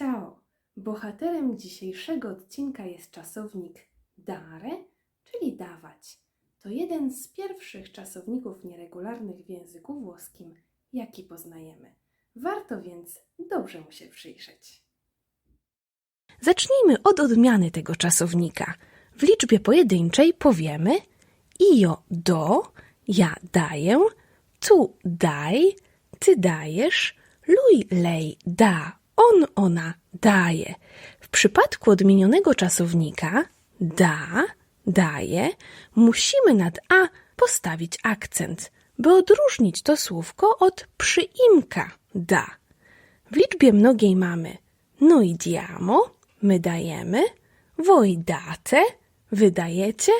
Ciao! Bohaterem dzisiejszego odcinka jest czasownik dare, czyli dawać. To jeden z pierwszych czasowników nieregularnych w języku włoskim, jaki poznajemy. Warto więc dobrze mu się przyjrzeć. Zacznijmy od odmiany tego czasownika. W liczbie pojedynczej powiemy io do, ja daję, tu daj, ty dajesz, lui lei da, on ona daje. W przypadku odmienionego czasownika da, daje, musimy nad a postawić akcent, by odróżnić to słówko od przyimka da. W liczbie mnogiej mamy noi diamo, my dajemy, voi date, wy dajecie,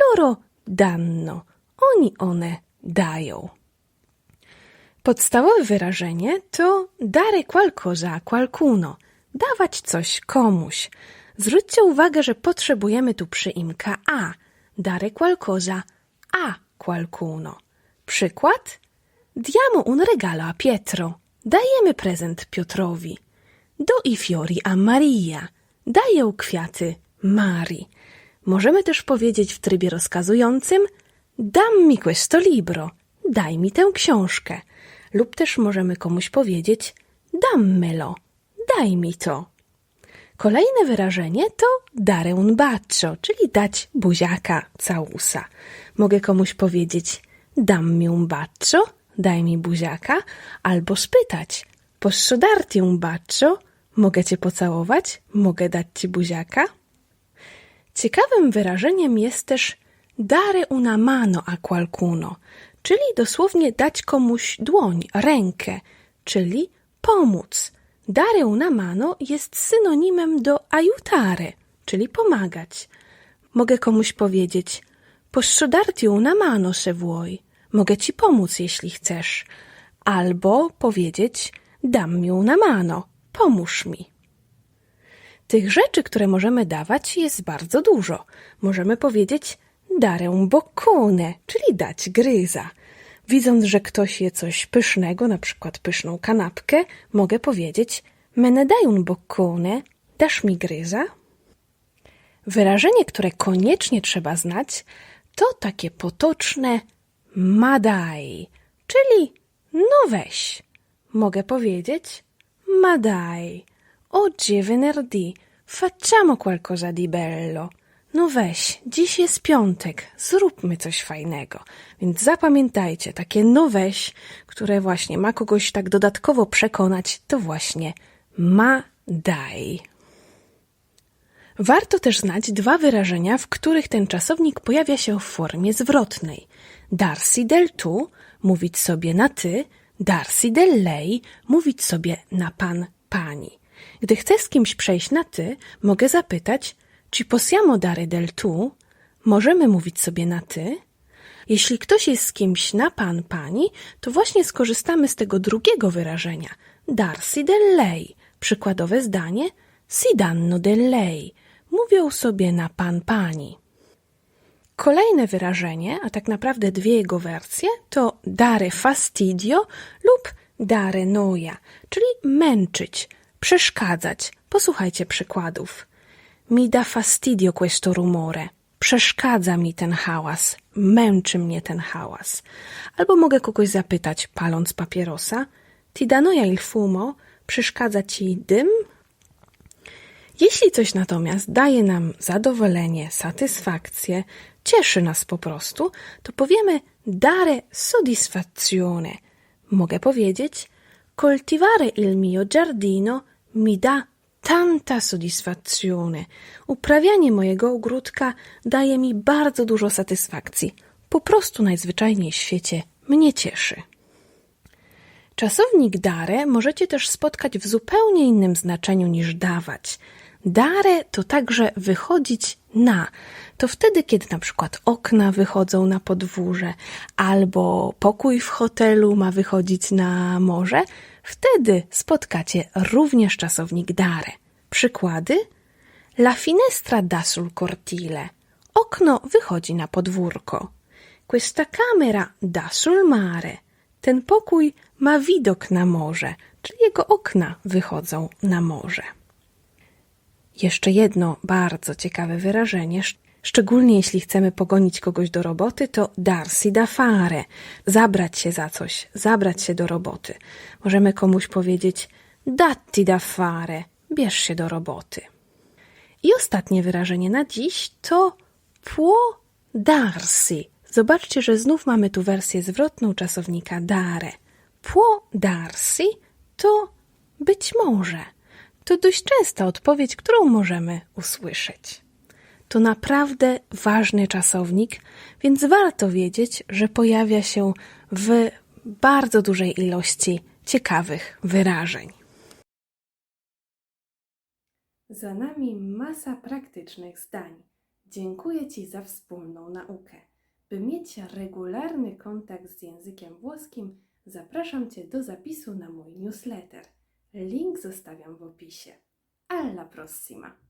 loro danno, oni one dają. Podstawowe wyrażenie to dare qualcosa a qualcuno, dawać coś komuś. Zwróćcie uwagę, że potrzebujemy tu przyimka a, dare qualcosa a qualcuno. Przykład? Diamo un regalo a Pietro. Dajemy prezent Piotrowi. Do i fiori a Maria. Daję kwiaty Marii. Możemy też powiedzieć w trybie rozkazującym dam mi questo libro. Daj mi tę książkę. Lub też możemy komuś powiedzieć dammelo. Daj mi to. Kolejne wyrażenie to dare un bacio, czyli dać buziaka, całusa. Mogę komuś powiedzieć dam mi un bacio, daj mi buziaka, albo spytać posso darti un bacio, mogę cię pocałować, mogę dać ci buziaka. Ciekawym wyrażeniem jest też dare una mano a qualcuno, czyli dosłownie dać komuś dłoń, rękę, czyli pomóc. Dare una mano jest synonimem do aiutare, czyli pomagać. Mogę komuś powiedzieć posso darti una mano se vuoi, mogę ci pomóc, jeśli chcesz. Albo powiedzieć dam mi una mano, pomóż mi. Tych rzeczy, które możemy dawać, jest bardzo dużo. Możemy powiedzieć dare un boccone, czyli dać gryza. Widząc, że ktoś je coś pysznego, na przykład pyszną kanapkę, mogę powiedzieć me ne dai un boccone, dasz mi gryza? Wyrażenie, które koniecznie trzeba znać, to takie potoczne ma daj, czyli no weź. Mogę powiedzieć ma dai, oggi è venerdì, facciamo qualcosa di bello. No weź, dziś jest piątek, zróbmy coś fajnego. Więc zapamiętajcie, takie no weź, które właśnie ma kogoś tak dodatkowo przekonać, to właśnie ma daj. Warto też znać dwa wyrażenia, w których ten czasownik pojawia się w formie zwrotnej. Darsi del tu, mówić sobie na ty, darsi del lei, mówić sobie na pan, pani. Gdy chcę z kimś przejść na ty, mogę zapytać, ci possiamo dare del tu? Możemy mówić sobie na ty? Jeśli ktoś jest z kimś na pan, pani, to właśnie skorzystamy z tego drugiego wyrażenia. Darsi del lei. Przykładowe zdanie si danno del lei. Mówią sobie na pan, pani. Kolejne wyrażenie, a tak naprawdę dwie jego wersje, to dare fastidio lub dare noia, czyli męczyć, przeszkadzać. Posłuchajcie przykładów. Mi da fastidio questo rumore. Przeszkadza mi ten hałas, męczy mnie ten hałas. Albo mogę kogoś zapytać, paląc papierosa, ti da noia il fumo? Przeszkadza ci dym? Jeśli coś natomiast daje nam zadowolenie, satysfakcję, cieszy nas po prostu, to powiemy dare soddisfazione. Mogę powiedzieć coltivare il mio giardino mi da tanta soddisfazione. Uprawianie mojego ogródka daje mi bardzo dużo satysfakcji. Po prostu najzwyczajniej w świecie mnie cieszy. Czasownik dare możecie też spotkać w zupełnie innym znaczeniu niż dawać. Dare to także wychodzić na. To wtedy, kiedy na przykład okna wychodzą na podwórze, albo pokój w hotelu ma wychodzić na morze, wtedy spotkacie również czasownik dare. Przykłady? La finestra da sul cortile. Okno wychodzi na podwórko. Questa camera da sul mare. Ten pokój ma widok na morze, czyli jego okna wychodzą na morze. Jeszcze jedno bardzo ciekawe wyrażenie, szczególnie jeśli chcemy pogonić kogoś do roboty, to darsi da fare, zabrać się za coś, zabrać się do roboty. Możemy komuś powiedzieć datti da fare, bierz się do roboty. I ostatnie wyrażenie na dziś to può darsi. Zobaczcie, że znów mamy tu wersję zwrotną czasownika dare. Può darsi to być może. To dość częsta odpowiedź, którą możemy usłyszeć. To naprawdę ważny czasownik, więc warto wiedzieć, że pojawia się w bardzo dużej ilości ciekawych wyrażeń. Za nami masa praktycznych zdań. Dziękuję Ci za wspólną naukę. By mieć regularny kontakt z językiem włoskim, zapraszam Cię do zapisu na mój newsletter. Link zostawiam w opisie. Alla prossima!